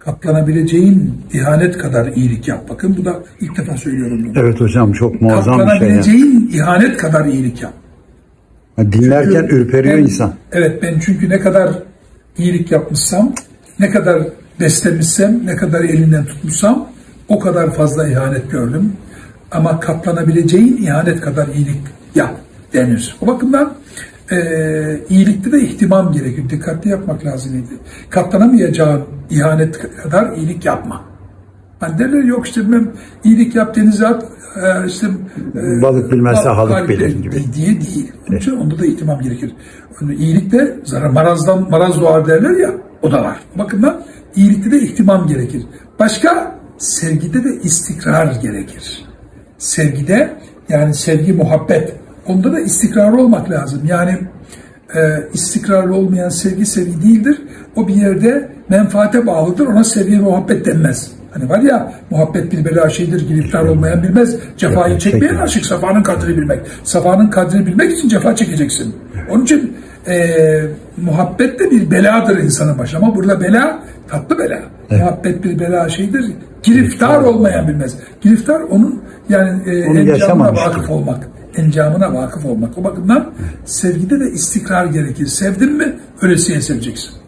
Katlanabileceğin ihanet kadar iyilik yap. Bakın bu da ilk defa söylüyorum bunu. Evet hocam çok muazzam bir şey. Katlanabileceğin ihanet kadar iyilik yap. Ha, Dinlerken Çünkü ürperiyor ben- insan. Evet ben çünkü ne kadar iyilik yapmışsam, ne kadar beslemişsem, ne kadar elinden tutmuşsam o kadar fazla ihanet gördüm. Ama katlanabileceğin ihanet kadar iyilik yap denir. O bakımdan eee iyilikte de ihtimam gerekiyor. Dikkatli yapmak lazım. Katlanamayacağın ihanet kadar iyilik yapma. Hani derler yok işte bilmem iyilik yap denize at e, işte e, Balık bilmezse halık harika bilir gibi. diye değil. Onun için onda da ihtimam gerekir. Yani iyilikte zarar marazdan maraz doğar derler ya o da var. O bakımdan iyilikte de ihtimam gerekir. Başka sevgide de istikrar gerekir. Sevgide yani sevgi muhabbet onda da istikrarlı olmak lazım. Yani e, istikrarlı olmayan sevgi sevgi değildir. O bir yerde menfaate bağlıdır. Ona sevgi muhabbet denmez. Hani var ya muhabbet bir bela şeydir, giriftar olmayan bilmez. Cefayı Evet, çekmeyen çekmez. aşık safanın kadrini bilmek. Safanın kadrini bilmek için cefa çekeceksin. Onun için e, muhabbet de bir beladır insanın başına. Ama burada bela tatlı bela. Muhabbet bir bela şeydir. Giriftar olmayan bilmez. Giriftar onun yani e, Onu encamına vakıf olmak. Encamına vakıf olmak. O bakımdan sevgide de istikrar gerekir. Sevdin mi ölesiye seveceksin.